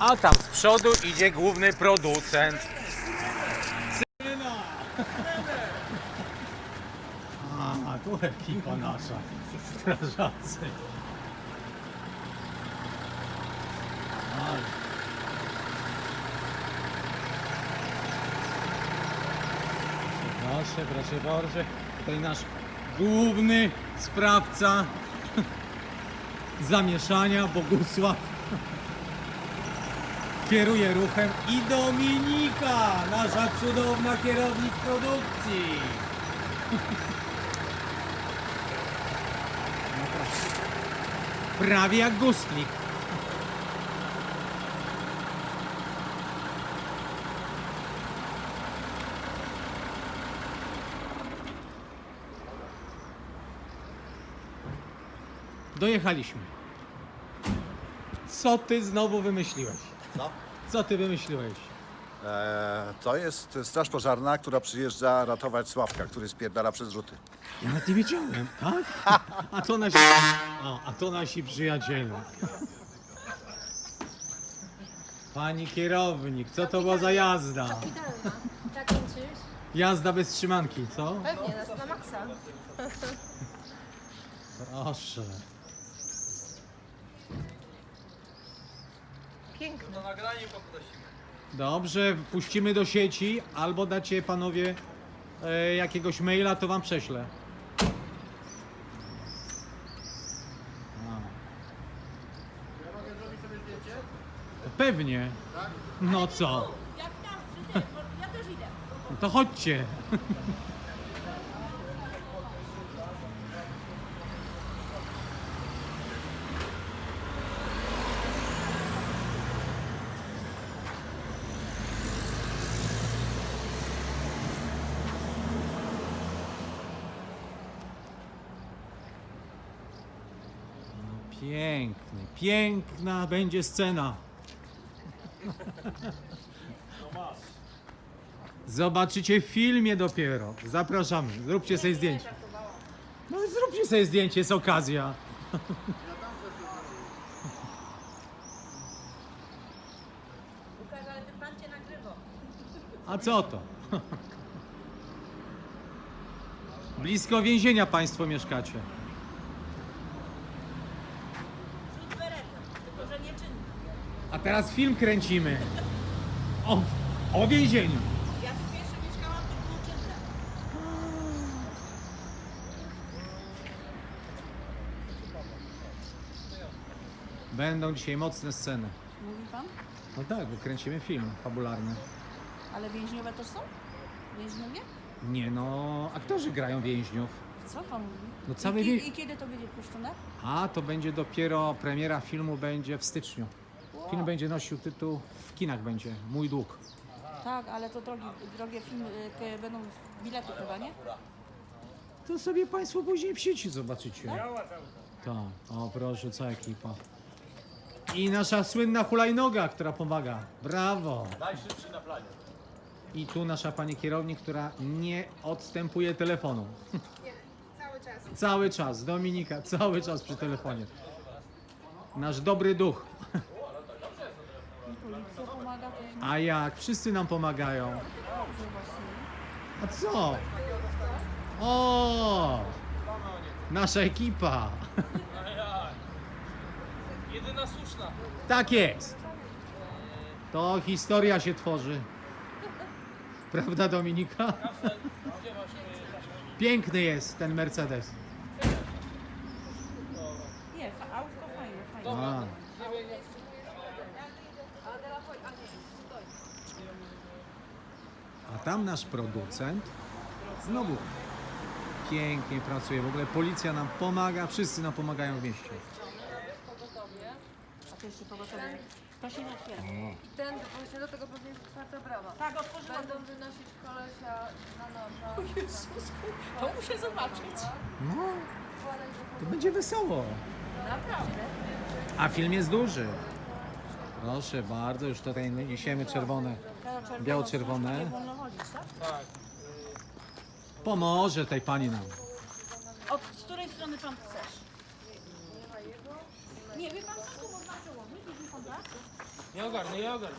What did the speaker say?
A tam z przodu idzie główny producent. A, tu ekipa nasza. Strażacy. Proszę, proszę bardzo. Tutaj nasz główny sprawca zamieszania, Bogusław. Kieruje ruchem i Dominika, nasza cudowna kierownik produkcji. Prawie jak gustnik. Dojechaliśmy. Co ty znowu wymyśliłeś? Co? Co ty wymyśliłeś? E, to jest straż pożarna, która przyjeżdża ratować Sławka, który spierdala przez rzuty. Ja nawet nie wiedziałem, tak? A to nasi, o, a to nasi przyjaciele. Pani kierownik, co to była za jazda? Idealna. Tak kończysz? Jazda bez trzymanki, co? Pewnie, nas na maksa. Proszę. Piękne. Dobrze, puścimy do sieci, albo dacie panowie e, jakiegoś maila, to wam prześlę. A. Pewnie. No co? Jak tam, przyjdę, bo ja też idę. No to chodźcie. Piękny, piękna będzie scena. Zobaczycie w filmie dopiero. Zapraszamy. Zróbcie sobie zdjęcie. No zróbcie sobie zdjęcie, jest okazja. Łukasz, ale ten pan cię nagrywa. A co to? Blisko więzienia państwo mieszkacie. A teraz film kręcimy. O, o więzieniu. Ja tu pierwsze mieszkałam, to było czynne. Będą dzisiaj mocne sceny. Mówi pan? No tak, bo kręcimy film fabularny. Ale więźniowe też są? Więźniowie? Nie no, aktorzy grają więźniów. Co pan mówi? No cały I, wie- I kiedy to będzie puszczone? A to będzie dopiero premiera filmu będzie w styczniu. Film będzie nosił tytuł w kinach będzie Mój dług. Tak, ale to drogi, drogie filmy y, k- będą bilety chyba, nie? To sobie Państwo później w sieci zobaczycie. Tak, o proszę, cała ekipa. I nasza słynna hulajnoga, która pomaga. Brawo! Najszybszy na planie. I tu nasza pani kierownik, która nie odstępuje telefonu. Cały czas. Cały czas, Dominika, cały czas przy telefonie. Nasz dobry duch. Policja pomaga też. A jak? Wszyscy nam pomagają. A co? O! Nasza ekipa. Jedyna słuszna. Tak jest. To historia się tworzy. Prawda, Dominika? Piękny jest ten Mercedes. Nie, fa- autko fajne, fajne. A. A tam nasz producent znowu pięknie pracuje. W ogóle policja nam pomaga, wszyscy nam pomagają w mieście. A to jeszcze pogotowie. To się nie otwiera. Ten, właśnie do tego pewnie jest otwarta brama. Tak, otworzyłam. Będą wynosić kolesia na noża. Jezusku, to muszę zobaczyć. No, to będzie wesoło. Naprawdę. A film jest duży. Proszę bardzo, już tutaj niesiemy czerwone. Biało-czerwone. Nie wolno chodzić? Tak. Pomoże tej pani nam. Od z której strony pan chcesz? Nie wie pan co tu można przełożyć? Widzi pan tak? Nie ogarnę, nie ogarnę.